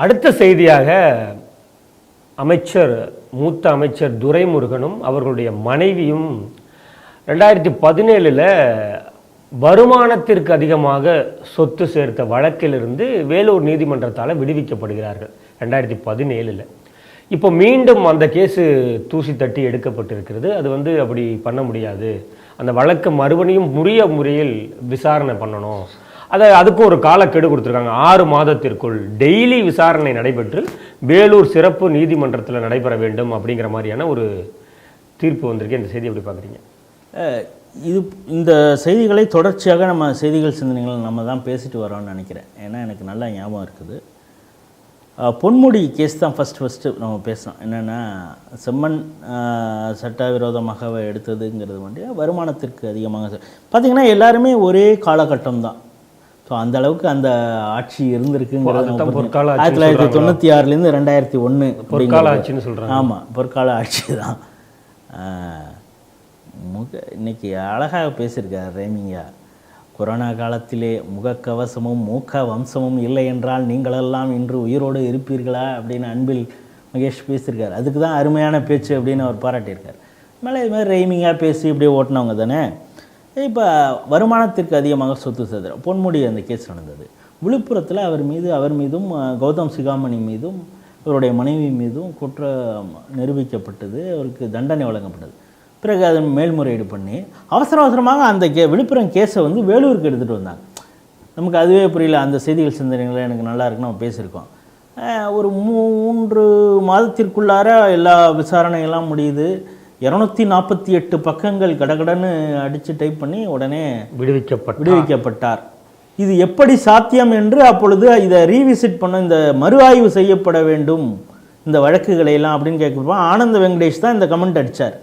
அடுத்த செய்தியாக அமைச்சர் மூத்த அமைச்சர் துரைமுருகனும் அவர்களுடைய மனைவியும் ரெண்டாயிரத்தி பதினேழில் வருமானத்திற்கு அதிகமாக சொத்து சேர்த்த வழக்கிலிருந்து வேலூர் நீதிமன்றத்தால் விடுவிக்கப்படுகிறார்கள் ரெண்டாயிரத்தி பதினேழில். இப்போ மீண்டும் அந்த கேஸு தூசி தட்டி எடுக்கப்பட்டிருக்கிறது. அது வந்து அப்படி பண்ண முடியாது. அந்த வழக்கு மறுபடியும் உரிய முறையில் விசாரணை பண்ணணும். அதை அதுக்கும் ஒரு காலக்கெடு கொடுத்துருக்காங்க. ஆறு மாதத்திற்குள் டெய்லி விசாரணை நடைபெற்று வேலூர் சிறப்பு நீதிமன்றத்தில் நடைபெற வேண்டும் அப்படிங்கிற மாதிரியான ஒரு தீர்ப்பு வந்திருக்கு. இந்த செய்தி எப்படி பார்க்குறீங்க? இது இந்த செய்திகளை தொடர்ச்சியாக நம்ம செய்திகள் சிந்தனைகள் நம்ம தான் பேசிட்டு வரோம்னு நினைக்கிறேன். ஏன்னா எனக்கு நல்லா ஞாபகம் இருக்குது. பொன்முடி கேஸ் தான் ஃபஸ்ட் ஃபஸ்ட்டு நம்ம பேசுகிறோம் என்னென்னா செம்மண் சட்டவிரோதமாக எடுத்ததுங்கிறது வந்து வருமானத்திற்கு அதிகமாக பார்த்திங்கன்னா பார்த்தீங்கன்னா எல்லாருமே ஒரே காலகட்டம் தான். ஸோ அந்த அளவுக்கு அந்த ஆட்சி இருந்திருக்குங்கிறது ஆயிரத்தி தொள்ளாயிரத்தி தொண்ணூற்றி ஆறுலேருந்து ரெண்டாயிரத்தி ஒன்று பொற்கால ஆட்சின்னு சொல்கிறாங்க ஆமாம் பொற்கால ஆட்சி தான் முக இன்னைக்கு அழகாக பேசியிருக்கார் ரேமிங்கா. கொரோனா காலத்திலே முகக்கவசமும் மூக்க வம்சமும் இல்லை என்றால் நீங்களெல்லாம் இன்று உயிரோடு இருப்பீர்களா அப்படின்னு அன்பில் மகேஷ் பேசியிருக்கார். அதுக்கு தான் அருமையான பேச்சு அப்படின்னு அவர் பாராட்டியிருக்கார். மேலே இது மாதிரி ரைமிங்காக பேசி இப்படியே ஓட்டினவங்க தானே? இப்போ வருமானத்திற்கு அதிகமாக சொத்து சேதம். பொன்முடி அந்த கேஸ் நடந்தது. விழுப்புரத்தில் அவர் மீது அவர் மீதும் கௌதம் சிகாமணி மீதும் அவருடைய மனைவி மீதும் குற்றம் நிரூபிக்கப்பட்டது. அவருக்கு தண்டனை வழங்கப்பட்டது. பிறகு அதன் மேல்முறையீடு பண்ணி அவசர அவசரமாக அந்த கே விழுப்புரம் கேஸை வந்து வேலூருக்கு எடுத்துகிட்டு வந்தாங்க. நமக்கு அதுவே புரியல அந்த செய்திகள் சிந்தனைகள் எனக்கு நல்லா இருக்குன்னு நம்ம பேசியிருக்கோம் ஒரு மூன்று மாதத்திற்குள்ளார எல்லா விசாரணையெல்லாம் முடியுது. இரநூத்தி நாற்பத்தி எட்டு பக்கங்கள் கடகடன்னு அடித்து டைப் பண்ணி உடனே விடுவிக்கப்பட்ட விடுவிக்கப்பட்டார். இது எப்படி சாத்தியம் என்று அப்பொழுது இதை ரீவிசிட் பண்ண இந்த மறு ஆய்வு செய்யப்பட வேண்டும் இந்த வழக்குகளை எல்லாம் அப்படின்னு கேட்குறப்போ ஆனந்த வெங்கடேஷ் தான் இந்த கமெண்ட் அடிச்சார்.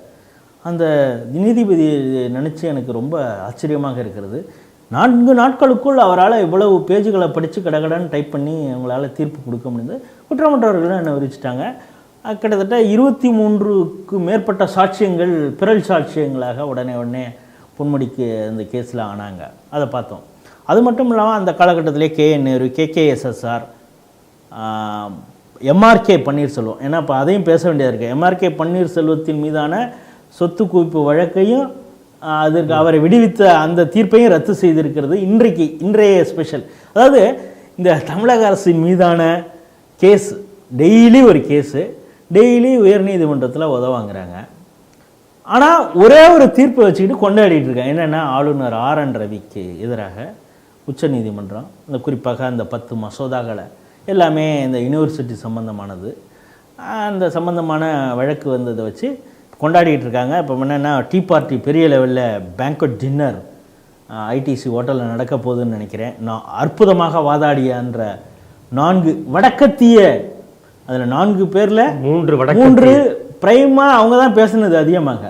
அந்த நீதிபதி நினச்சி எனக்கு ரொம்ப ஆச்சரியமாக இருக்கிறது. நான்கு நாட்களுக்குள் அவரால் இவ்வளவு பேஜுகளை படித்து கடகடன்னு டைப் பண்ணி அவங்களால தீர்ப்பு கொடுக்க முடியுது குற்றமற்றவர்களும் என்ன விரிச்சிட்டாங்க. கிட்டத்தட்ட இருபத்தி மூன்றுக்கு மேற்பட்ட சாட்சியங்கள் பிறல் சாட்சியங்களாக உடனே உடனே பொன்முடிக்கு அந்த கேஸில் ஆனாங்க. அதை பார்த்தோம். அது மட்டும் இல்லாமல் அந்த காலகட்டத்திலே KN Nehru KKSSR MRK Panneerselvam. ஏன்னா இப்போ அதையும் பேச வேண்டியதாக இருக்குது எம்ஆர்கே பன்னீர்செல்வத்தின் மீதான சொத்து குவிப்பு வழக்கையும் அதற்கு அவரை விடுவித்த அந்த தீர்ப்பையும் ரத்து செய்திருக்கிறது இன்றைக்கு இன்றைய ஸ்பெஷல். அதாவது இந்த தமிழக அரசின் மீதான கேஸ் டெய்லி ஒரு கேஸு. டெய்லி உயர்நீதிமன்றத்தில் உதவாங்கிறாங்க ஆனால் ஒரே ஒரு தீர்ப்பை வச்சுக்கிட்டு கொண்டாடிட்டு இருக்காங்க. என்னென்னா ஆளுநர் ஆர் என் ரவிக்கு எதிராக உச்சநீதிமன்றம் இந்த குறிப்பாக அந்த பத்து மசோதாக்களை எல்லாமே இந்த யூனிவர்சிட்டி சம்பந்தமானது அந்த சம்பந்தமான வழக்கு வந்ததை வச்சு கொண்டாடிக்கிட்டு இருக்காங்க. இப்போ என்னென்னா டீ பார்ட்டி பெரிய லெவலில் பேங்க்வெட் டின்னர் ஐடிசி ஹோட்டலில் நடக்க போகுதுன்னு நினைக்கிறேன். நான் அற்புதமாக வாதாடியான்ற நான்கு வடக்கத்திய அதில் நான்கு பேரில் மூன்று மூன்று பிரைமா அவங்க தான் பேசுனது அதிகமாக.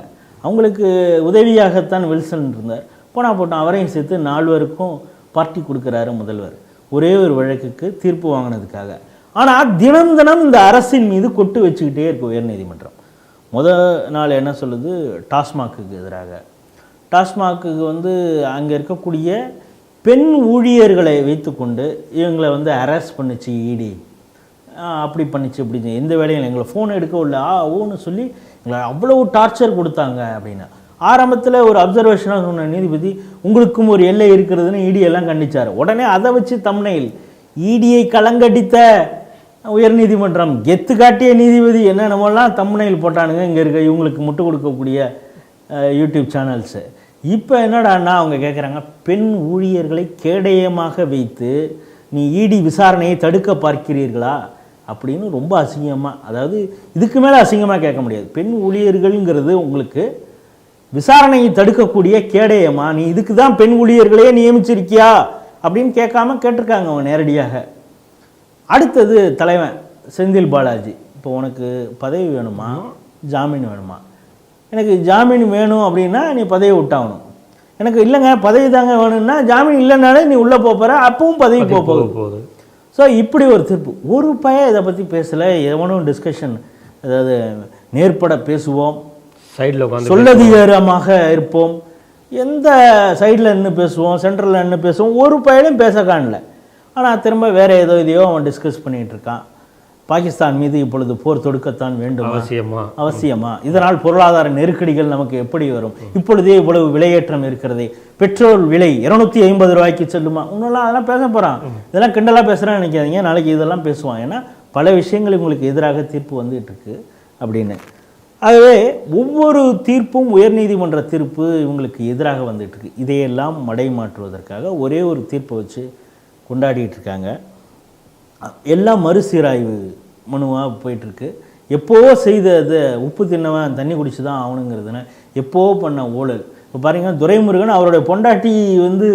அவங்களுக்கு உதவியாகத்தான் வில்சன் இருந்தார். போனா போட்டோம் அவரையும் சேர்த்து நால்வருக்கும் பார்ட்டி கொடுக்குறாரு முதல்வர். ஒரே ஒரு வழக்குக்கு தீர்ப்பு வாங்கினதுக்காக. ஆனால் தினம் தினம் இந்த அரசின் மீது கொட்டு வச்சுக்கிட்டே இருக்கு உயர்நீதிமன்றம். முத நாள் என்ன சொல்லுது? டாஸ்மாக்குக்கு எதிராக. டாஸ்மாக்குக்கு வந்து அங்கே இருக்கக்கூடிய பெண் ஊழியர்களை வைத்துக்கொண்டு இவங்களை வந்து அரெஸ்ட் பண்ணுச்சு இடி. அப்படி பண்ணிச்சு இப்படி எந்த வேலையும் எங்களை ஃபோன் எடுக்க இல்லை ஆ ஓன்னு சொல்லி எங்களை அவ்வளவு டார்ச்சர் கொடுத்தாங்க அப்படின்னு. ஆரம்பத்தில் ஒரு அப்சர்வேஷனாக சொன்ன நீதிபதி உங்களுக்கும் ஒரு எல்லை இருக்கிறதுன்னு இடி எல்லாம் கண்டிச்சார். உடனே அதை வச்சு தம்னையில் இடியை கலங்கடித்த உயர்நீதிமன்றம் கெத்து காட்டிய நீதிபதி என்னென்னமோலாம் தம்னையில் போட்டானுங்க. இங்கே இருக்க இவங்களுக்கு முட்டு கொடுக்கக்கூடிய யூடியூப் சேனல்ஸு இப்போ என்னடான்னா அவங்க கேட்குறாங்க பெண் ஊழியர்களை கேடயமாக வைத்து நீ இடி விசாரணையை தடுக்க பார்க்கிறீர்களா? அப்படின்னு ரொம்ப அசிங்கமாக அதாவது இதுக்கு மேலே அசிங்கமாக கேட்க முடியாது. பெண் ஊழியர்கள்ங்கிறது உங்களுக்கு விசாரணையை தடுக்கக்கூடிய கேடயமா நீ இதுக்கு தான் பெண் ஊழியர்களே நியமிச்சிருக்கியா அப்படின்னு கேட்காம கேட்டிருக்காங்க அவங்க நேரடியாக. அடுத்தது தலைவன் செந்தில் பாலாஜி. இப்போ உனக்கு பதவி வேணுமா? ஜாமீன் வேணுமா? எனக்கு ஜாமீன் வேணும் அப்படின்னா நீ பதவி விட்டாகணும். எனக்கு இல்லைங்க பதவி தாங்க வேணும்னா ஜாமீன் இல்லைனாலே நீ உள்ளே போகிற அப்பவும் பதவி போக போகுது. ஸோ இப்படி ஒரு தீர்ப்பு. ஒரு பையன் இதை பற்றி பேசலை எவனும் டிஸ்கஷன் அதாவது நேர்பட பேசுவோம். சைடில் உட்காந்து சொல்லதிகாரமாக இருப்போம். எந்த சைடில் நின்று பேசுவோம் சென்ட்ரலில் நின்று பேசுவோம் ஒரு பையனும் பேச காணல. ஆனால் திரும்ப வேற ஏதோ இதையோ அவன் டிஸ்கஸ் பண்ணிட்டு இருக்கான். பாகிஸ்தான் மீது இப்பொழுது போர் தொடுக்கத்தான் வேண்டும். அவசியமா? அவசியமா? இதனால் பொருளாதார நெருக்கடிகள் நமக்கு எப்படி வரும்? இப்பொழுதே இவ்வளவு விலையேற்றம் இருக்கிறதே. பெட்ரோல் விலை இருநூத்தி ஐம்பது ரூபாய்க்கு செல்லுமா? இன்னும் அதெல்லாம் பேச போறான். இதெல்லாம் கிண்டலா பேசுறான்னு நினைக்காதீங்க. நாளைக்கு இதெல்லாம் பேசுவான். ஏன்னா பல விஷயங்கள் உங்களுக்கு எதிராக தீர்ப்பு வந்துட்டு இருக்கு அப்படின்னு. ஆகவே ஒவ்வொரு தீர்ப்பும் உயர்நீதிமன்ற தீர்ப்பு இவங்களுக்கு எதிராக வந்துட்டு இருக்கு. இதையெல்லாம் மடை மாற்றுவதற்காக ஒரே ஒரு தீர்ப்பை வச்சு கொண்டாடிட்டு இருக்காங்க. எல்லாம் மறுசீராய்வு மனுவாக போயிட்டுருக்கு. எப்போவோ செய்த அதை உப்பு தின்னவன் தண்ணி குடிச்சு தான் ஆகணுங்கிறதுன எப்போவோ பண்ண ஊழல். இப்போ பாருங்க துரைமுருகன் அவருடைய பொண்டாட்டி வந்து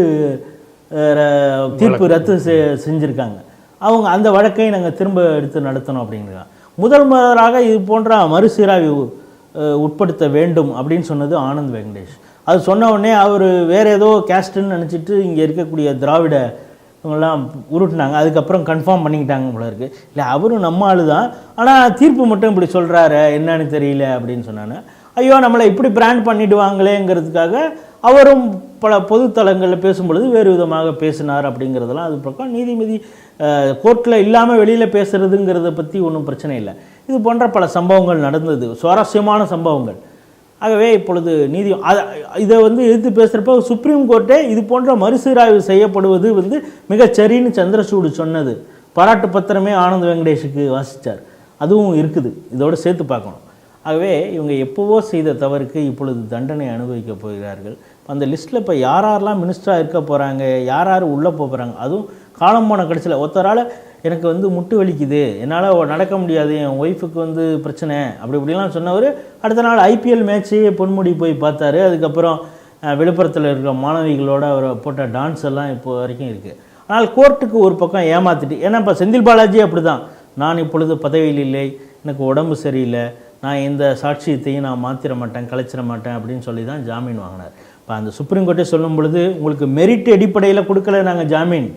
தீர்ப்பு ரத்து செ- செஞ்சுருக்காங்க. அவங்க அந்த வழக்கை நாங்கள் திரும்ப எடுத்து நடத்தணும் அப்படிங்கிறாங்க முதல் முதலாக இது போன்ற மறுசீராய்வு அஹ், உட்படுத்த வேண்டும் அப்படின்னு சொன்னது ஆனந்த் வெங்கடேஷ். அது சொன்ன உடனே அவர் வேற ஏதோ கேஸ்ட்டுன்னு நினச்சிட்டு இங்கே இருக்கக்கூடிய திராவிட இவங்கெல்லாம் உருட்டினாங்க. அதுக்கப்புறம் கன்ஃபார்ம் பண்ணிக்கிட்டாங்க போல இருக்கு. இல்லை அவரும் நம்ம ஆளு தான் ஆனால் தீர்ப்பு மட்டும் இப்படி சொல்கிறாரு என்னன்னு தெரியல அப்படின்னு சொன்னாங்க. ஐயோ நம்மளை இப்படி பிராண்ட் பண்ணிடுவாங்களேங்கிறதுக்காக அவரும் பல பொதுத்தலங்களில் பேசும்பொழுது வேறு விதமாக பேசினார் அப்படிங்கிறதெல்லாம் அது பக்கம் நீதிபதி கோர்ட்டில் இல்லாமல் வெளியில் பேசுறதுங்கிறத பற்றி ஒன்றும் பிரச்சனை இல்லை. இது போன்ற பல சம்பவங்கள் நடந்தது. சுவாரஸ்யமான சம்பவங்கள். ஆகவே இப்பொழுது நீதி இதை வந்து எதிர்த்து பேசுகிறப்ப சுப்ரீம் கோர்ட்டே இது போன்ற மறுசீராய்வு செய்யப்படுவது வந்து மிகச்சரின்னு சந்திரசூடு சொன்னது. பாராட்டு பத்திரமே ஆனந்த் வெங்கடேஷுக்கு வாசித்தார் அதுவும் இருக்குது. இதோட சேர்த்து பார்க்கணும். ஆகவே இவங்க எப்போவோ செய்த தவறுக்கு இப்பொழுது தண்டனை அனுபவிக்க போகிறார்கள். அந்த லிஸ்ட்டில் இப்போ யார் யாரெல்லாம் மினிஸ்டராக இருக்க போகிறாங்க யார் யார் உள்ளே போகிறாங்க அதுவும் காலம் போன கடைசியில் ஒருத்தரால் எனக்கு வந்து முட்டு வலிக்குது என்னால் நடக்க முடியாது என் ஒய்ஃபுக்கு வந்து பிரச்சனை அப்படி இப்படிலாம் சொன்னவர் அடுத்த நாள் ஐபிஎல் மேட்ச்சையே பொன்முடி போய் பார்த்தாரு. அதுக்கப்புறம் விழுப்புரத்தில் இருக்கிற மாணவிகளோட அவர் போட்ட டான்ஸ் எல்லாம் இப்போ வரைக்கும் இருக்குது ஆனால் கோர்ட்டுக்கு ஒரு பக்கம் ஏமாத்திட்டு ஏன்னா இப்போ செந்தில் பாலாஜி அப்படி தான் நான் இப்பொழுது பதவியில் இல்லை எனக்கு உடம்பு சரியில்லை நான் எந்த சாட்சியத்தையும் நான் மாற்றிட மாட்டேன் கலைச்சிட மாட்டேன் அப்படின்னு சொல்லி தான் ஜாமீன் வாங்கினார். இப்போ அந்த சுப்ரீம் கோர்ட்டே சொல்லும் பொழுது உங்களுக்கு மெரிட் அடிப்படையில் கொடுக்கல நாங்கள் ஜாமீன்.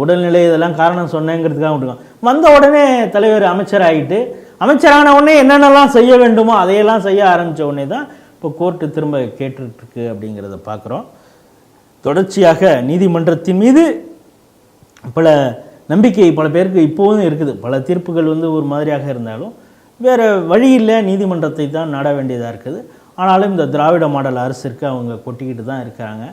உடல்நிலை இதெல்லாம் காரணம் சொன்னேங்கிறதுக்காக விட்டுருக்கோம் வந்த உடனே தலைவர் அமைச்சர் ஆகிட்டு அமைச்சரான உடனே என்னென்னலாம் செய்ய வேண்டுமோ அதையெல்லாம் செய்ய ஆரம்பித்த உடனே தான் இப்போ கோர்ட்டு திரும்ப கேட்டுட்ருக்கு அப்படிங்கிறத பார்க்குறோம். தொடர்ச்சியாக நீதிமன்றத்தின் மீது பல நம்பிக்கை பல பேருக்கு இப்போவும் இருக்குது. பல தீர்ப்புகள் வந்து ஒரு மாதிரியாக இருந்தாலும் வேறு வழியில் நீதிமன்றத்தை தான் நாட வேண்டியதாக இருக்குது. ஆனாலும் இந்த திராவிட மாடல் அரசிற்கு அவங்க கொட்டிக்கிட்டு தான் இருக்காங்க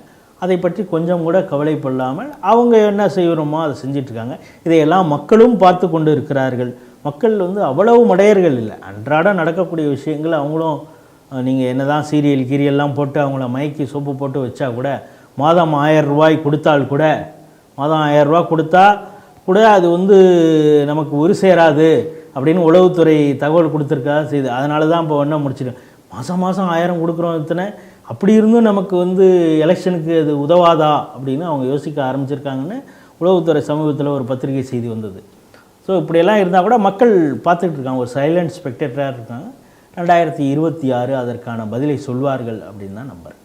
அதை பற்றி கொஞ்சம் கூட கவலைப்படாமல் அவங்க என்ன செய்யணுமோ அதை செஞ்சிட்ருக்காங்க. இதையெல்லாம் மக்களும் பார்த்து கொண்டு இருக்கிறார்கள். மக்கள் வந்து அவ்வளவு மடையர்கள் இல்லை. அன்றாடம் நடக்கக்கூடிய விஷயங்கள் அவங்களும் நீங்கள் என்ன தான் சீரியல் கீரியல்லாம் போட்டு அவங்கள மயக்கி சோப்பு போட்டு வச்சா கூட மாதம் ஆயிரம் ரூபாய் கொடுத்தால் கூட மாதம் ஆயிரம் ரூபாய் கொடுத்தா கூட அது வந்து நமக்கு ஒரு சேராது அப்படின்னு உளவுத்துறை தகவல் கொடுத்துருக்கா செய்து. அதனால தான் இப்போ என்ன முடிச்சிடும் மாதம் மாதம் ஆயிரம் கொடுக்குறோம் இத்தனை. அப்படி இருந்தும் நமக்கு வந்து எலெக்ஷனுக்கு அது உதவாதா அப்படின்னு அவங்க யோசிக்க ஆரம்பிச்சிருக்காங்கன்னு உளவுத்துறை சமூகத்தில் ஒரு பத்திரிகை செய்தி வந்தது. ஸோ இப்படியெல்லாம் இருந்தால் கூட மக்கள் பார்த்துக்கிட்டு இருக்காங்க. ஒரு சைலண்ட் ஸ்பெக்டேட்டராக இருக்காங்க. ரெண்டாயிரத்தி இருபத்தி ஆறு அதற்கான பதிலை சொல்வார்கள் அப்படின்னு தான் நம்புறேன்.